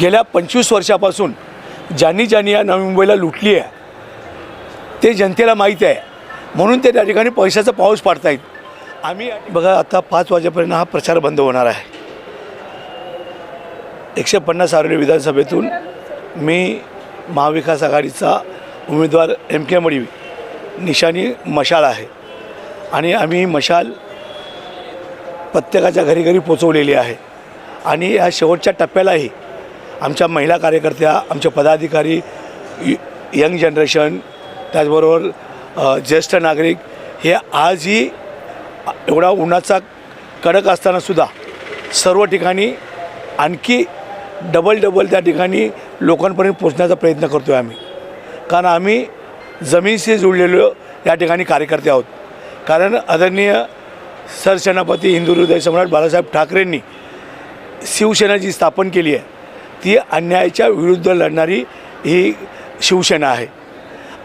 गेल्या पंचवीस वर्षापासून ज्यांनी ज्यांनी या नवी मुंबईला लुटली आहे ते जनतेला माहीत आहे. म्हणून ते त्या ठिकाणी पैशाचा पाऊस पाडतायत. आम्ही बघा आता पाच वाजेपर्यंत हा प्रचार बंद होणार आहे. एकशे पन्नास आरोग्य विधानसभेतून मी महाविकास आघाडीचा उमेदवार एम के मडी निशाणी मशाल आहे. आणि आम्ही मशाल प्रत्येकाच्या घरी घरी पोचवलेली आहे. आणि या शेवटच्या टप्प्यालाही आमच्या महिला कार्यकर्त्या आमचे पदाधिकारी य- यंग जनरेशन त्याचबरोबर ज्येष्ठ नागरिक हे आजही एवढा उन्हाचा कडक असतानासुद्धा सर्व ठिकाणी आणखी डबल डबल त्या ठिकाणी लोकांपर्यंत पोचण्याचा प्रयत्न करतो आहे आम्ही. कारण आम्ही जमीनशी जुळलेलो या ठिकाणी कार्यकर्ते आहोत. कारण आदरणीय सरसेनापती हिंदू हृदय सम्राट बाळासाहेब ठाकरेंनी शिवसेना जी स्थापन केली आहे ती अन्यायाच्या विरुद्ध लढणारी ही शिवसेना आहे.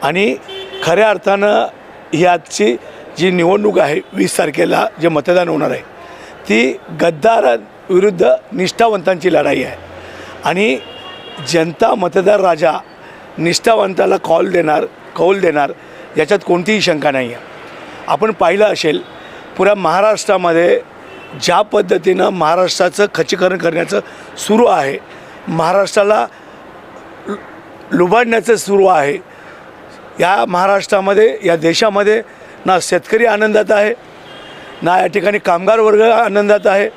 आणि खऱ्या अर्थानं ही आजची जी निवडणूक आहे वीस तारखेला जे मतदान होणार आहे ती गद्दारांविरुद्ध निष्ठावंतांची लढाई आहे. आणि जनता मतदार राजा निष्ठावंताला कॉल देणार कौल देणार याच्यात कोणतीही शंका नाही आहे. आपण पाहिलं असेल पुऱ्या महाराष्ट्रामध्ये ज्या पद्धतीनं महाराष्ट्राचं खचीकरण करण्याचं सुरू आहे महाराष्ट्राला लुबाडण्याचं सुरू आहे. या महाराष्ट्रामध्ये या देशामध्ये ना शेतकरी आनंदात आहे ना या ठिकाणी कामगार वर्ग आनंदात आहे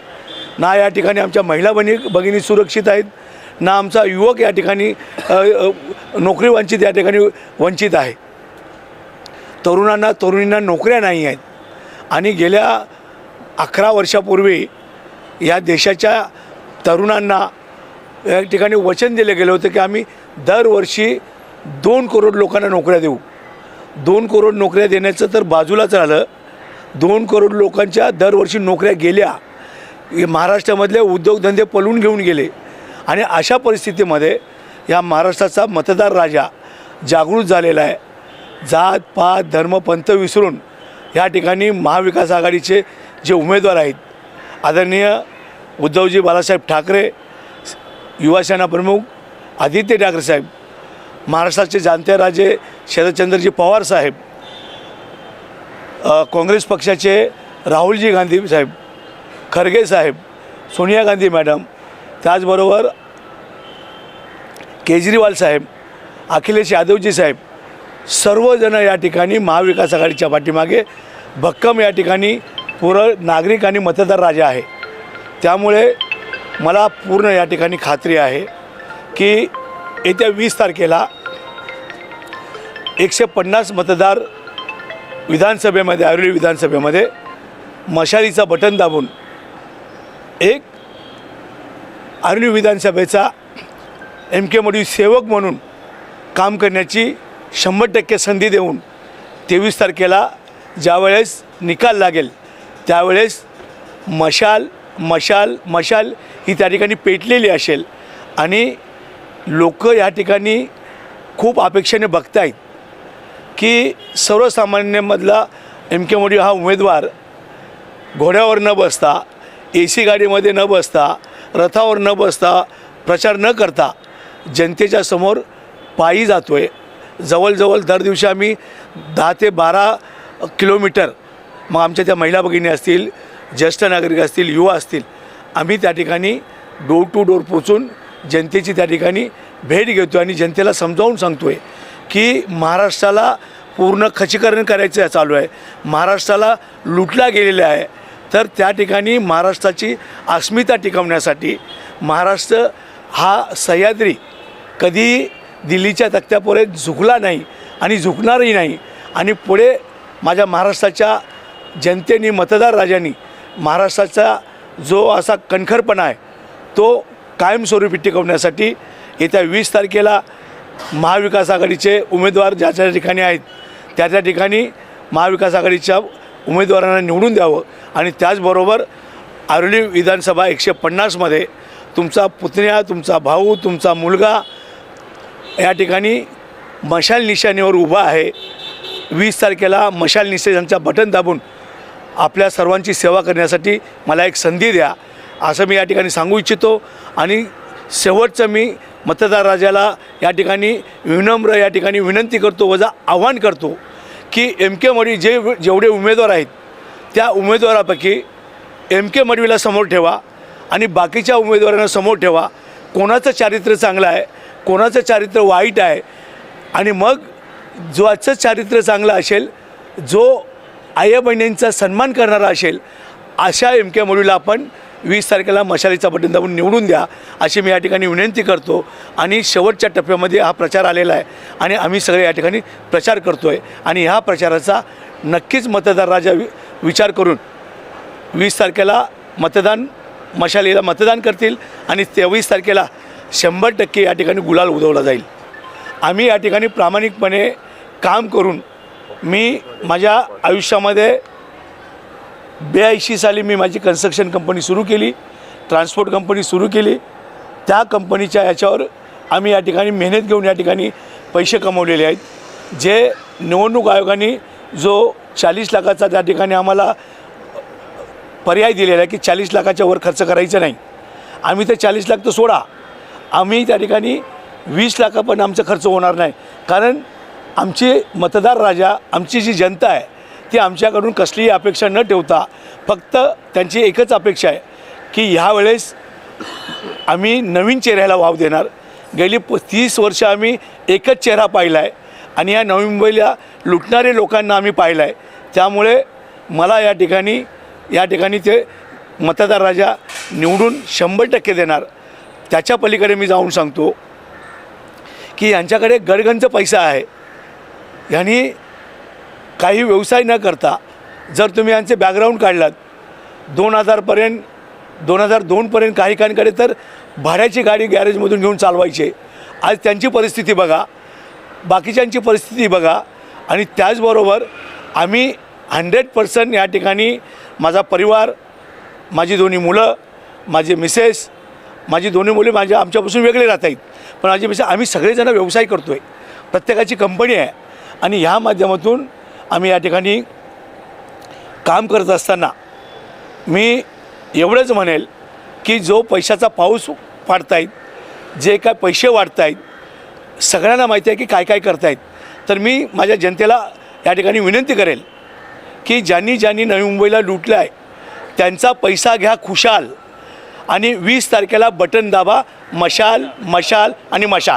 ना या ठिकाणी आमच्या महिला बनी भगिनी सुरक्षित आहेत ना आमचा युवक या ठिकाणी नोकरी वंचित या ठिकाणी वंचित आहे. तरुणांना तरुणींना नोकऱ्या नाही आहेत. आणि गेल्या अकरा वर्षापूर्वी या देशाच्या तरुणांना या ठिकाणी वचन दिलं गेलं होतं की आम्ही दरवर्षी दोन करोड लोकांना नोकऱ्या देऊ. दोन करोड नोकऱ्या देण्याचं तर बाजूलाच राहिलं दोन करोड लोकांच्या दरवर्षी नोकऱ्या गेल्या. महाराष्ट्रामधले उद्योगधंदे पळून घेऊन गेले. आणि अशा परिस्थितीमध्ये या महाराष्ट्राचा मतदार राजा जागृत झालेला आहे. जात पात धर्म पंथ विसरून या ठिकाणी महाविकास आघाडीचे जे उमेदवार आहेत आदरणीय उद्धवजी बाळासाहेब ठाकरे युवासेना प्रमुख आदित्य ठाकरे साहेब महाराष्ट्राचे जाणते राजे शरदचंद्रजी पवार साहेब काँग्रेस पक्षाचे राहुलजी गांधी साहेब खरगे साहेब सोनिया गांधी मॅडम त्याचबरोबर केजरीवाल साहेब अखिलेश यादवजी साहेब सर्वजण या ठिकाणी महाविकास आघाडीच्या पाठीमागे भक्कम या ठिकाणी पुरं नागरिक आणि मतदार राजा आहे. त्यामुळे मला पूर्ण या ठिकाणी खात्री आहे की येत्या वीस तारखेला एकशे पन्नास मतदार विधानसभेमध्ये आरोली विधानसभेमध्ये मशालीचं बटन दाबून एक आरोली विधानसभेचा एम के मोडी सेवक म्हणून काम करण्याची शंभर टक्के संधी देऊन तेवीस तारखेला ज्यावेळेस निकाल लागेल त्यावेळेस मशाल मशाल मशाल ही त्या ठिकाणी पेटलेली असेल. आणि लोक या ठिकाणी खूप अपेक्षेने बघतायत की सर्वसामान्यमधला एम के मोडी हा उमेदवार घोड्यावर न बसता ए सी गाडीमध्ये न बसता रथावर न बसता प्रचार न करता जनतेच्या समोर पायी जातो आहे जवळजवळ दर दिवशी आम्ही दहा ते बारा किलोमीटर मग आमच्या त्या महिला भगिनी असतील ज्येष्ठ नागरिक असतील युवा असतील आम्ही त्या ठिकाणी डोर टू डोर पोचून जनतेची त्या ठिकाणी भेट घेतो आणि जनतेला समजावून सांगतो आहे की महाराष्ट्राला पूर्ण खचीकरण करायचं चालू आहे. महाराष्ट्राला लुटला गेलेला आहे. तर त्या ठिकाणी महाराष्ट्राची अस्मिता टिकवण्यासाठी महाराष्ट्र हा सह्याद्री कधी दिल्लीच्या तक्त्यापुढे झुकला नाही आणि झुकणारही नाही. आणि पुढे माझ्या महाराष्ट्राच्या जनतेने मतदार राजांनी महाराष्ट्राचा जो असा कणखरपणा आहे तो कायमस्वरूपी टिकवण्यासाठी येत्या वीस तारखेला महाविकास आघाडीचे उमेदवार ज्या ज्या ठिकाणी आहेत त्या त्या ठिकाणी महाविकास आघाडीच्या उमेदवारांना निवडून द्यावं. आणि त्याचबरोबर आरोली विधानसभा एकशे पन्नासमध्ये तुमचा पुतण्या तुमचा भाऊ तुमचा मुलगा या ठिकाणी मशाल निशाणीवर उभा आहे. वीस तारखेला मशाल निशाणीचा बटन दाबून आपल्या सर्वांची सेवा करण्यासाठी मला एक संधी द्या असं मी या ठिकाणी सांगू इच्छितो. आणि शेवटचं मी मतदार राजाला या ठिकाणी विनम्र या ठिकाणी विनंती करतो वजा आव्हान करतो की एम के मडवी जे जेवढे उमेदवार आहेत त्या उमेदवारापैकी एम के मडवीला समोर ठेवा आणि बाकीच्या उमेदवारांना समोर ठेवा. कोणाचं चारित्र्य चांगलं आहे कोणाचं चारित्र्य वाईट आहे आणि मग ज्याचं चारित्र्य चांगलं असेल जो आया बहिणींचा सन्मान करणारा असेल अशा एम के मुलीला आपण वीस तारखेला मशालीचा बटन दाबून निवडून द्या अशी मी या ठिकाणी विनंती करतो. आणि शेवटच्या टप्प्यामध्ये हा प्रचार आलेला आहे आणि आम्ही सगळे या ठिकाणी प्रचार करतो आहे आणि ह्या प्रचाराचा नक्कीच मतदार राजा वि विचार करून वीस तारखेला मतदान मशालीला मतदान करतील आणि तेवीस तारखेला शंभर टक्के या ठिकाणी गुलाल उधवला जाईल. आम्ही या ठिकाणी प्रामाणिकपणे काम करून मी माझ्या आयुष्यामध्ये ब्याऐंशी साली मी माझी कन्स्ट्रक्शन कंपनी सुरू केली ट्रान्सपोर्ट कंपनी सुरू केली. त्या कंपनीच्या याच्यावर आम्ही या ठिकाणी मेहनत घेऊन या ठिकाणी पैसे कमवलेले आहेत. जे निवडणूक आयोगाने जो चाळीस लाखाचा त्या ठिकाणी आम्हाला पर्याय दिलेला आहे की चाळीस लाखाच्या वर खर्च करायचं नाही. आम्ही ते चाळीस लाख तर सोडा. आम्ही त्या ठिकाणी वीस लाखापर्यंत आमचा खर्च होणार नाही. कारण आमचे मतदार राजा आमची जी जनता आहे ती आमच्याकडून कसलीही अपेक्षा न ठेवता फक्त त्यांची एकच अपेक्षा आहे की ह्यावेळेस आम्ही नवीन चेहऱ्याला वाव देणार. गेली प तीस वर्ष आम्ही एकच चेहरा पाहिला आहे आणि या नवी मुंबईला लुटणारे लोकांना आम्ही पाहिलं आहे त्यामुळे मला या ठिकाणी या ठिकाणी ते मतदार राजा निवडून शंभर टक्के देणार. त्याच्या पलीकडे मी जाऊन सांगतो की यांच्याकडे गडगंज पैसा आहे. यांनी काही व्यवसाय न करता जर तुम्ही यांचे बॅकग्राऊंड काढलात दोन हजारपर्यंत दोन हजार दोनपर्यंत काही काहींकडे तर भाड्याची गाडी गॅरेजमधून घेऊन चालवायचे. आज त्यांची परिस्थिती बघा बाकीच्यांची परिस्थिती बघा आणि त्याचबरोबर आम्ही हंड्रेड पर्सेंट या ठिकाणी माझा परिवार माझी दोन्ही मुलं माझे मिसेस माझी दोन्ही मुले माझ्या आमच्यापासून वेगळे राहत आहेत. पण माझी मिसेस आम्ही सगळेजण व्यवसाय करतो आहे प्रत्येकाची कंपनी आहे. आणि ह्या माध्यमातून आम्ही या ठिकाणी काम करत असताना मी एवढंच म्हणेल की जो पैशाचा पाऊस पाडतायत जे काय पैसे वाढत आहेत सगळ्यांना माहिती आहे की काय काय करतायत. तर मी माझ्या जनतेला या ठिकाणी विनंती करेल की ज्यांनी ज्यांनी नवी मुंबईला लुटलं आहे त्यांचा पैसा घ्या खुशाल आणि वीस तारखेला बटन दाबा मशाल मशाल आणि मशाल.